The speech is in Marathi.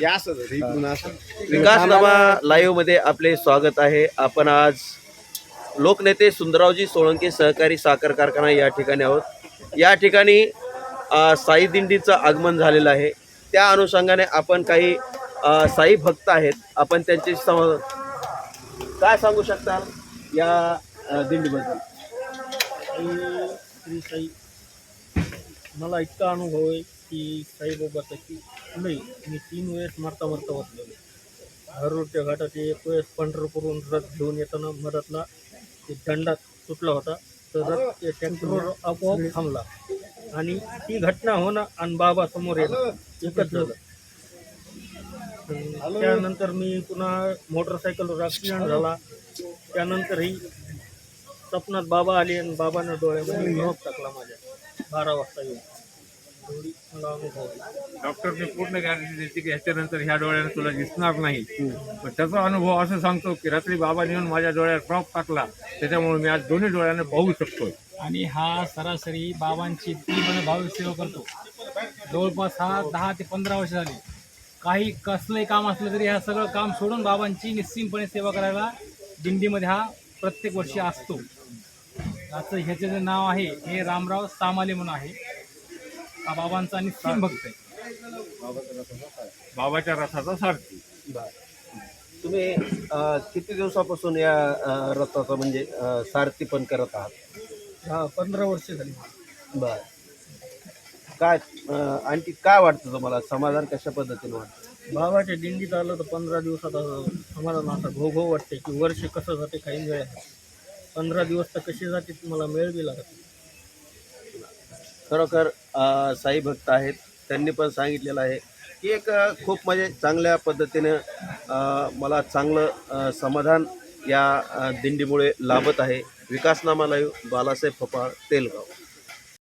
या असं इकडून असं विकासनामा लाईव्हमध्ये आपले स्वागत आहे. आपण आज लोकनेते सुंदररावजी सोळंके सहकारी साखर कारखाना या ठिकाणी आहोत. या ठिकाणी साई दिंडीचं आगमन झालेलं आहे. त्या अनुषंगाने आपण काही साई भक्त आहेत. आपण त्यांचे सम काय सांगू शकता या दिंडीबद्दल? आणि श्री साई मला इतका अनुभव आहे. की साईबाबाचा की नाही मी तीन वेळेस मरता मरता वाचलेलो हरवरच्या घाटात एक वेळेस पंढरपूरहून रथ घेऊन येताना मधातला दंडात सुटला होता. तर रथ त्या आपोआप थांबला. आणि ती घटना होणं आणि बाबा समोर येणं एकच झालं. त्यानंतर मी पुन्हा मोटरसायकलवर ॲक्सिडेंट झाला. त्यानंतरही स्वप्नात बाबा आले आणि बाबानं डोळ्यामध्ये झोप टाकला माझ्या. बारा वाजता येऊन एवढी मला अनुभव आला. डॉक्टरने पूर्ण गॅरंटी देते की ह्याच्यानंतर ह्या डोळ्याने तुला दिसणार नाही. पण त्याचा अनुभव असं सांगतो की रात्री बाबा येऊन माझ्या डोळ्यात ड्रॉप टाकला त्याच्यामुळे मी आज दोन्ही डोळ्याने पाहू शकतो आणि हा सरासरी बाबांची तीन भावी सेवा करतो. जवळपास हा दहा ते पंधरा वर्ष झाली. काही कसलंही काम असलं तरी हा सगळं काम सोडून बाबांची निश्चितपणे सेवा करायला दिंडीमध्ये हा प्रत्येक वर्षी असतो. याचं ह्याचं जे नाव आहे हे रामराव सामाले म्हणून आहे. हा बाबांचा निश्चित भक्त आहे बाबाच्या रथाचा सारथी तुम्ही अ, किती दिवसापासून या अ, रथाचं म्हणजे अ, सारथी पण करत आहात? हा पंधरा वर्ष झाली. बर. काय अ, आणखी काय वाटतं तुम्हाला? समाधान कशा पद्धतीने वाटतं? बाबाच्या दिंडीत आलं तर पंधरा दिवसात असं आम्हाला असं घो घो वाटते की वर्ष कसं जाते काही वेळ पंधरा दिवस तर कसे जाते मला मेळ बी लागत नाही. खरोखर साई भक्त आहेत. त्यांनी पण सांगितलेलं आहे की एक खूप म्हणजे चांगल्या पद्धतीनं मला चांगलं समाधान या दिंडीमुळे लाभत आहे. विकासनामा लाईव्ह बालासाहेब फपाळ तेलगाव.